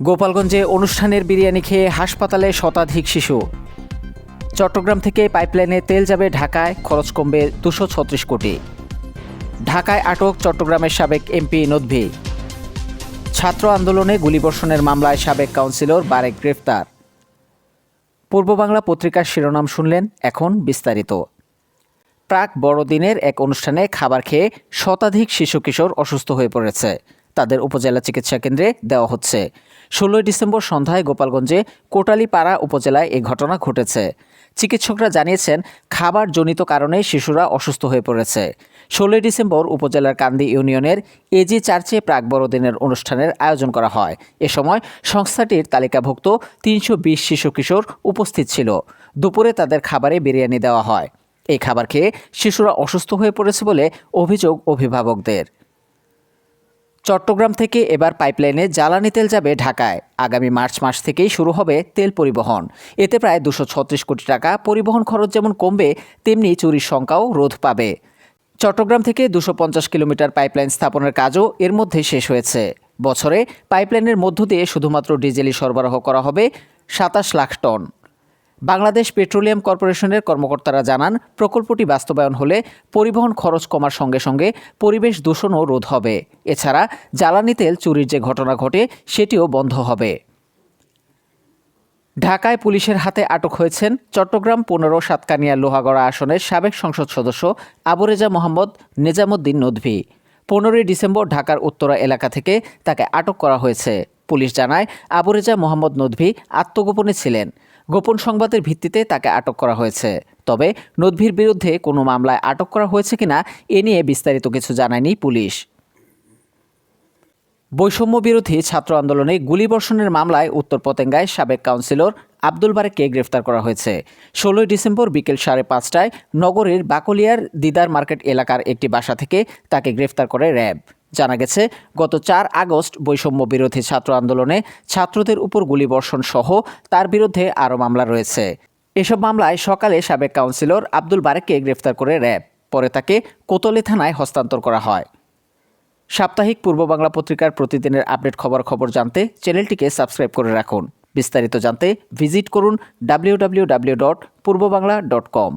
গোপালগঞ্জে অনুষ্ঠানের বিরিয়ানি খেয়ে হাসপাতালে শতাধিক শিশু। চট্টগ্রাম থেকে পাইপলাইনে তেল যাবে ঢাকায়, খরচ কমবে দুশো ছত্রিশ কোটি। ঢাকায় আটক চট্টগ্রামের সাবেক এমপি নদভি। ছাত্র আন্দোলনে গুলিবর্ষণের মামলায় সাবেক কাউন্সিলর বারেক গ্রেফতার। পূর্ব বাংলা পত্রিকার শিরোনাম শুনলেন এখন বিস্তারিত। প্রাক বড়দিনের এক অনুষ্ঠানে খাবার খেয়ে শতাধিক শিশু কিশোর অসুস্থ হয়ে পড়েছে। তাদের উপজেলা চিকিৎসা কেন্দ্রে দেওয়া হচ্ছে। ষোলোই ডিসেম্বর সন্ধ্যায় গোপালগঞ্জে কোটালীপাড়া উপজেলায় এ ঘটনা ঘটেছে। চিকিৎসকরা জানিয়েছেন খাবার জনিত কারণে শিশুরা অসুস্থ হয়ে পড়েছে। ষোলোই ডিসেম্বর উপজেলার কান্দি ইউনিয়নের এজি চার্চে প্রাক বড়দিনের অনুষ্ঠানের আয়োজন করা হয়। এ সময় সংস্থাটির তালিকাভুক্ত তিনশো বিশ শিশু কিশোর উপস্থিত ছিল। দুপুরে তাদের খাবারে বিরিয়ানি দেওয়া হয়। এই খাবার খেয়ে শিশুরা অসুস্থ হয়ে পড়েছে বলে অভিযোগ অভিভাবকদের। চট্টগ্রাম থেকে এবার পাইপলাইনে জ্বালানি তেল যাবে ঢাকায়। আগামী মার্চ মাস থেকেই শুরু হবে তেল পরিবহন। এতে প্রায় দুশো ছত্রিশ কোটি টাকা পরিবহন খরচ যেমন কমবে, তেমনি চুরির সংখ্যাও রোধ পাবে। চট্টগ্রাম থেকে দুশো পঞ্চাশ কিলোমিটার পাইপলাইন স্থাপনের কাজও এর মধ্যে শেষ হয়েছে। বছরে পাইপলাইনের মধ্য দিয়ে শুধুমাত্র ডিজেলই সরবরাহ করা হবে সাতাশ লাখ টন। বাংলাদেশ পেট্রোলিয়াম কর্পোরেশনের কর্মকর্তারা জানান, প্রকল্পটি বাস্তবায়ন হলে পরিবহন খরচ কমার সঙ্গে সঙ্গে পরিবেশ দূষণও রোধ হবে। এছাড়া জ্বালানি তেল চুরির যে ঘটনা ঘটে, সেটিও বন্ধ হবে। ঢাকায় পুলিশের হাতে আটক হয়েছেন চট্টগ্রাম পনেরো সাতকানিয়া লোহাগড়া আসনের সাবেক সংসদ সদস্য আবুরেজা মোহাম্মদ নেজামুদ্দিন নদভি। পনেরোই ডিসেম্বর ঢাকার উত্তরা এলাকা থেকে তাকে আটক করা হয়েছে। পুলিশ জানায়, আবুরেজা মোহাম্মদ নদভি আত্মগোপনে ছিলেন। গোপন সংবাদের ভিত্তিতে তাকে আটক করা হয়েছে। তবে নদভির বিরুদ্ধে কোনো মামলায় আটক করা হয়েছে কিনা, এ নিয়ে বিস্তারিত কিছু জানায়নি পুলিশ। বৈষম্য বিরোধী ছাত্র আন্দোলনে গুলিবর্ষণের মামলায় উত্তর পতেঙ্গায় সাবেক কাউন্সিলর আব্দুল বারেককে গ্রেফতার করা হয়েছে। ষোলোই ডিসেম্বর বিকেল সাড়ে পাঁচটায় নগরীর বাকলিয়ার দিদার মার্কেট এলাকার একটি বাসা থেকে তাকে গ্রেফতার করে র্যাব। জানা গেছে, গত চার আগস্ট বৈষম্য বিরোধী ছাত্র আন্দোলনে ছাত্রদের উপর গুলিবর্ষণ সহ তার বিরুদ্ধে আরও মামলা রয়েছে। এসব মামলায় সকালে সাবেক কাউন্সিলর আব্দুল বারেককে গ্রেফতার করে র্যাব, পরে তাকে কোতলে থানায় হস্তান্তর করা হয়। সাপ্তাহিক পূর্ব বাংলা পত্রিকার প্রতিদিনের আপডেট খবর খবর জানতে চ্যানেলটিকে সাবস্ক্রাইব করে রাখুন। বিস্তারিত জানতে ভিজিট করুন W dot Purbabangla dot com